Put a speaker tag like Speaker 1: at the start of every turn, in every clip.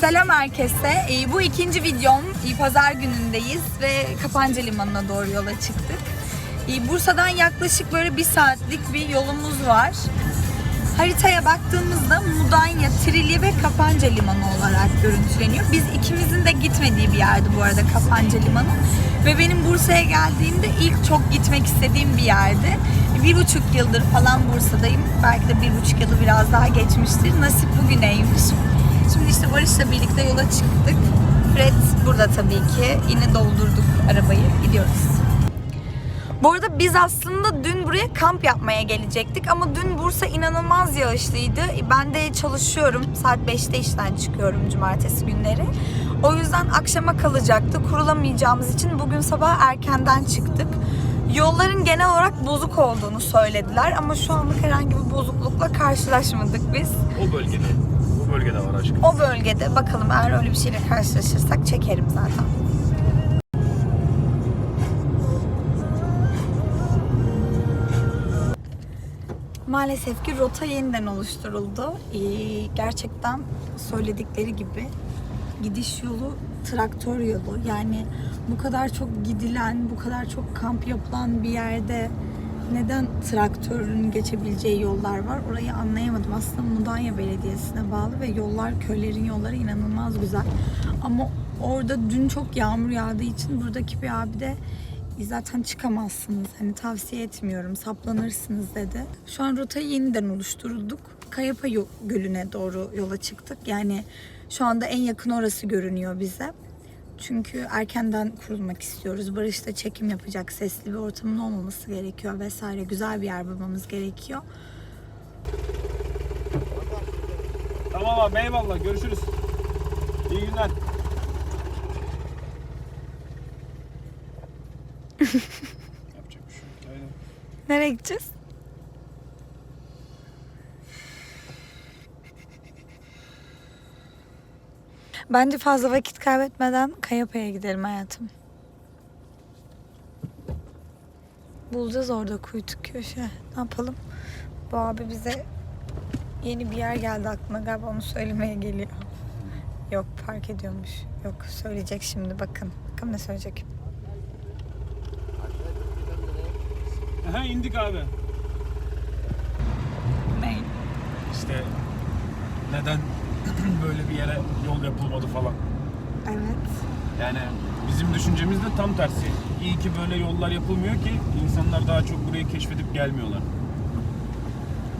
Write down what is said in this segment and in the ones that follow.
Speaker 1: Selam herkese. Ee, Bu ikinci videom. Ee, Pazar günündeyiz ve Kapanca Limanı'na doğru yola çıktık. Ee, Bursa'dan yaklaşık böyle bir saatlik bir yolumuz var. Haritaya baktığımızda Mudanya, Trilye ve Kapanca Limanı olarak görüntüleniyor. Biz ikimizin de gitmediği bir yerdi bu arada Kapanca Limanı. Ve benim Bursa'ya geldiğimde ilk çok gitmek istediğim bir yerdi. Bir buçuk yıldır falan Bursa'dayım. Belki de bir buçuk yılı biraz daha geçmiştir. Nasip bugüneymiş. Şimdi işte Barış'la birlikte yola çıktık. Fred burada tabii ki. Yine doldurduk arabayı. Gidiyoruz. Bu arada biz aslında dün buraya kamp yapmaya gelecektik ama dün Bursa inanılmaz yağışlıydı. Ben de çalışıyorum. Saat 5'te işten çıkıyorum cumartesi günleri. O yüzden akşama kalacaktı. Kurulamayacağımız için bugün sabah erkenden çıktık. Yolların genel olarak bozuk olduğunu söylediler ama şu anlık herhangi bir bozuklukla karşılaşmadık biz.
Speaker 2: O bölgede. Bölgede var aşkım.
Speaker 1: O bölgede bakalım eğer öyle bir şeyle karşılaşırsak çekerim zaten. Maalesef ki rota yeniden oluşturuldu. Ee, gerçekten söyledikleri gibi gidiş yolu traktör yolu. Yani bu kadar çok gidilen, bu kadar çok kamp yapılan bir yerde neden traktörün geçebileceği yollar var orayı anlayamadım. Aslında Mudanya Belediyesi'ne bağlı ve yollar, köylerin yolları inanılmaz güzel. Ama orada dün çok yağmur yağdığı için buradaki bir abi de zaten çıkamazsınız. Hani tavsiye etmiyorum. Saplanırsınız dedi. Şu an rotayı yeniden oluşturulduk. Kayapa Gölü'ne doğru yola çıktık. Yani şu anda en yakın orası görünüyor bize. Çünkü erkenden kurulmak istiyoruz. Barış'ta çekim yapacak sesli bir ortamın olmaması gerekiyor vesaire. Güzel bir yer bulmamız gerekiyor.
Speaker 2: Tamam abi eyvallah görüşürüz. İyi günler. Şey.
Speaker 1: Nereye gideceğiz? Bence fazla vakit kaybetmeden Kayapa'ya gidelim hayatım. Bulacağız orada kuytu köşe. Ne yapalım? Bu abi bize yeni bir yer geldi aklına galiba onu söylemeye geliyor. Yok park ediyormuş. Yok söyleyecek şimdi bakın. Bakalım ne söyleyecek.
Speaker 2: Aha indik abi.
Speaker 1: Ne?
Speaker 2: İşte neden böyle bir yere yol yapılmadı falan.
Speaker 1: Evet.
Speaker 2: Yani bizim düşüncemiz de tam tersi. İyi ki böyle yollar yapılmıyor ki insanlar daha çok burayı keşfedip gelmiyorlar.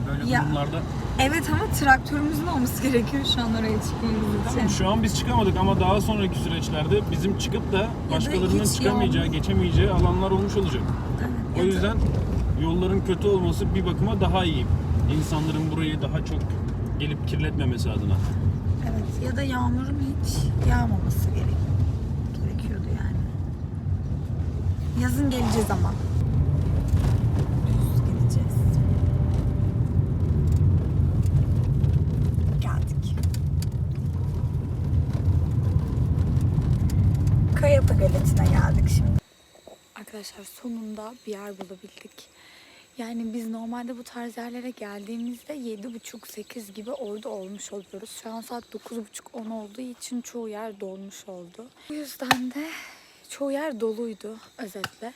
Speaker 2: Böyle
Speaker 1: Ya.
Speaker 2: durumlarda
Speaker 1: Evet ama traktörümüzün olması gerekiyor şu an oraya çıkmamız için.
Speaker 2: Tamam şu an biz çıkamadık ama daha sonraki süreçlerde bizim çıkıp da başkalarının
Speaker 1: hiç
Speaker 2: çıkamayacağı,
Speaker 1: yol-
Speaker 2: geçemeyeceği alanlar olmuş olacak.
Speaker 1: Evet,
Speaker 2: O yüzden yolların kötü olması bir bakıma daha iyi. İnsanların burayı daha çok gelip kirletmemesi adına.
Speaker 1: Evet ya da yağmurun hiç yağmaması gerek gerekiyordu yani. Yazın geleceğiz ama. Düz gideceğiz. Geldik. Kayapa Göleti'ne geldik şimdi. Arkadaşlar sonunda bir yer bulabildik. Yani biz normalde bu tarz yerlere geldiğimizde 7.30-8 gibi orada olmuş oluyoruz. Şu an saat 9.30-10 olduğu için çoğu yer dolmuş oldu. Bu yüzden de çoğu yer doluydu özetle.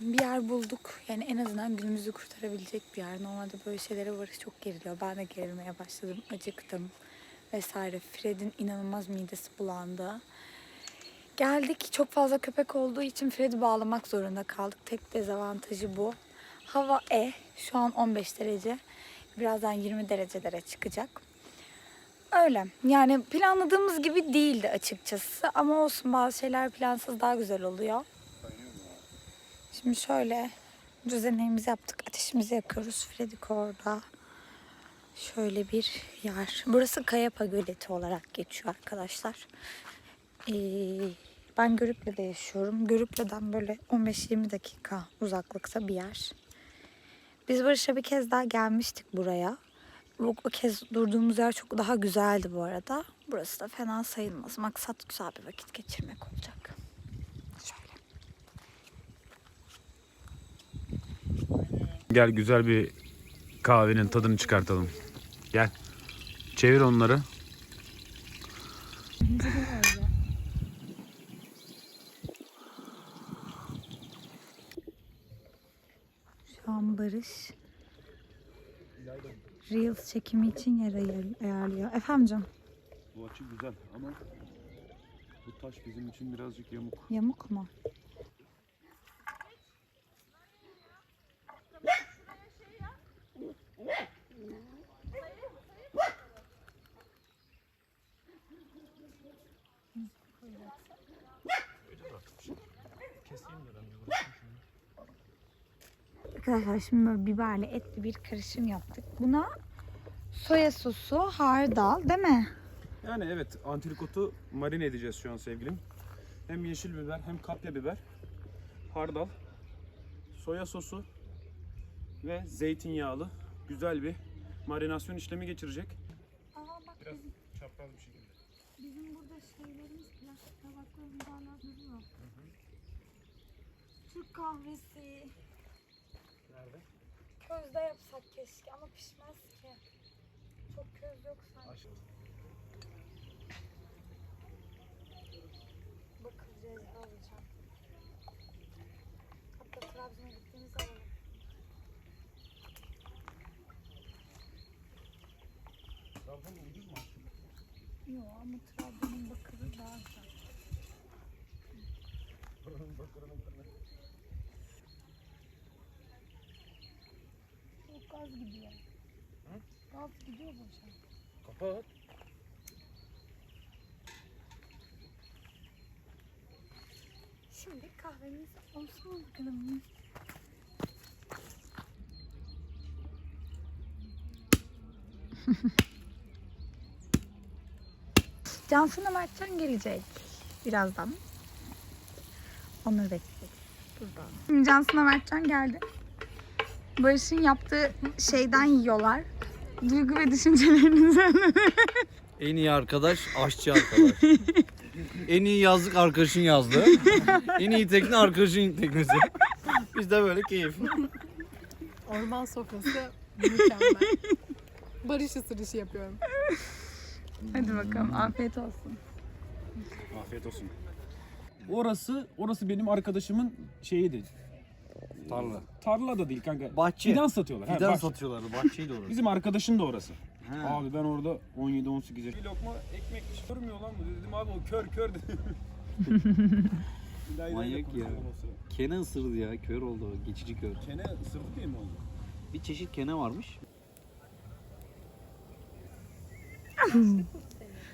Speaker 1: Bir yer bulduk. Yani en azından günümüzü kurtarabilecek bir yer. Normalde böyle şeylere varış çok geriliyor. Ben de gerilmeye başladım. Acıktım vesaire. Fred'in inanılmaz midesi bulandı. Geldik. Çok fazla köpek olduğu için Fred'i bağlamak zorunda kaldık. Tek dezavantajı bu. Hava E. Şu an 15 derece. Birazdan 20 derecelere çıkacak. Öyle. Yani planladığımız gibi değildi açıkçası. Ama olsun bazı şeyler plansız daha güzel oluyor. Şimdi şöyle düzenimizi yaptık. Ateşimizi yakıyoruz. Fredik orada. Şöyle bir yer. Burası Kayapa Göleti olarak geçiyor arkadaşlar. Ee, ben Görükle'de yaşıyorum. Görükle'den böyle 15-20 dakika uzaklıkta bir yer. Biz Barış'a bir kez daha gelmiştik buraya. Bu, kez durduğumuz yer çok daha güzeldi bu arada. Burası da fena sayılmaz. Maksat güzel bir vakit geçirmek olacak. Şöyle.
Speaker 3: Gel güzel bir kahvenin tadını çıkartalım. Gel. Çevir onları.
Speaker 1: Bence de öyle. Şu an Barış Reels çekimi için yer ayarlıyor. Efendim canım,
Speaker 2: Bu açı güzel ama bu taş bizim için birazcık yamuk.
Speaker 1: yamuk mu? Arkadaşlar şimdi böyle biberli etli bir karışım yaptık. Buna soya sosu, hardal değil mi?
Speaker 2: Yani evet antrikotu marine edeceğiz şu an sevgilim. Hem yeşil biber hem kapya biber, hardal, soya sosu ve zeytinyağlı güzel bir marinasyon işlemi geçirecek.
Speaker 1: Aa bak
Speaker 2: Biraz çapraz bir şekilde.
Speaker 1: bizim burada şeylerimiz plastik tabaklarımız hala duruyor. Türk kahvesi.
Speaker 2: Nerede?
Speaker 1: Közde yapsak keşke ama pişmez ki. Çok köz yok sanki.
Speaker 2: Aşağı.
Speaker 1: Bakacağız alacağım. Hatta Trabzon'a gittiğimizde alalım.
Speaker 2: Trabzon ucuz mu?
Speaker 1: Yok ama Trabzon'un bakırı daha güzel.
Speaker 2: Buranın bakırının bakırını.
Speaker 1: Gaz gidiyor.
Speaker 2: Hı?
Speaker 1: Gaz gidiyor boşa.
Speaker 2: Kapat.
Speaker 1: Şimdi kahvemiz olsun bakalım. Cansın Mertcan gelecek birazdan. Onu bekliyoruz burada. Cansın Mertcan geldi. Barış'ın yaptığı şeyden yiyorlar. Duygu ve düşüncelerinizi
Speaker 3: En iyi arkadaş aşçı arkadaş. en iyi yazlık arkadaşın yazlığı. en iyi tekne arkadaşın teknesi. Biz de böyle keyif.
Speaker 4: Orman sofrası mükemmel. Barış ısırışı yapıyorum.
Speaker 1: Hadi bakalım afiyet olsun.
Speaker 2: Afiyet olsun. Orası, orası benim arkadaşımın şeyiydi.
Speaker 3: Tarla.
Speaker 2: Tarla da değil kanka.
Speaker 3: Bahçe.
Speaker 2: Fidan satıyorlar.
Speaker 3: Fidan
Speaker 2: bahçe.
Speaker 3: satıyorlardı. Bahçeydi orası.
Speaker 2: Bizim arkadaşın da orası.
Speaker 3: Ha.
Speaker 2: Abi ben orada 17-18 yaşındayım. Bir lokma ekmek görmüyor lan bu dedim abi o kör kör dedim.
Speaker 3: Manyak ya. Kene ısırdı ya. Kör oldu. o, Geçici kör.
Speaker 2: Kene ısırdı diye mi oldu?
Speaker 3: Bir çeşit kene varmış.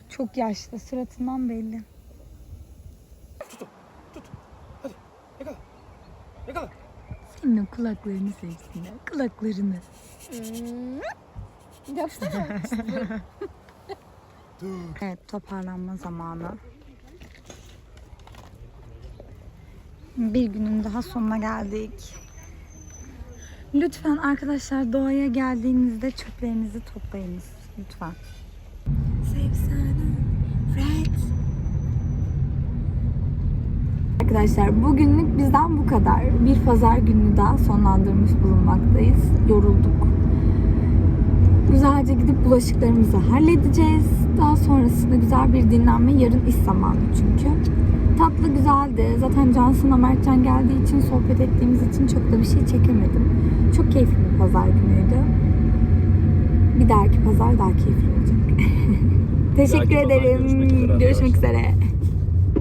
Speaker 1: Çok yaşlı suratından belli. O kulaklarını sevsinler. Kulaklarını.
Speaker 4: Yapsana.
Speaker 1: Evet toparlanma zamanı. Bir günün daha sonuna geldik. Lütfen arkadaşlar doğaya geldiğinizde çöplerinizi toplayınız. Lütfen. Arkadaşlar bugünlük bizden bu kadar. Bir pazar gününü daha sonlandırmış bulunmaktayız. Yorulduk. Güzelce gidip bulaşıklarımızı halledeceğiz. Daha sonrasında güzel bir dinlenme. Yarın iş zamanı çünkü. Tatlı güzeldi. Zaten Cansın'la Mertcan geldiği için sohbet ettiğimiz için çok da bir şey çekemedim. Çok keyifli bir pazar günüydü. Bir dahaki pazar daha keyifli olacak. Teşekkür ederim.
Speaker 2: görüşmek üzere
Speaker 1: Görüşmek üzere.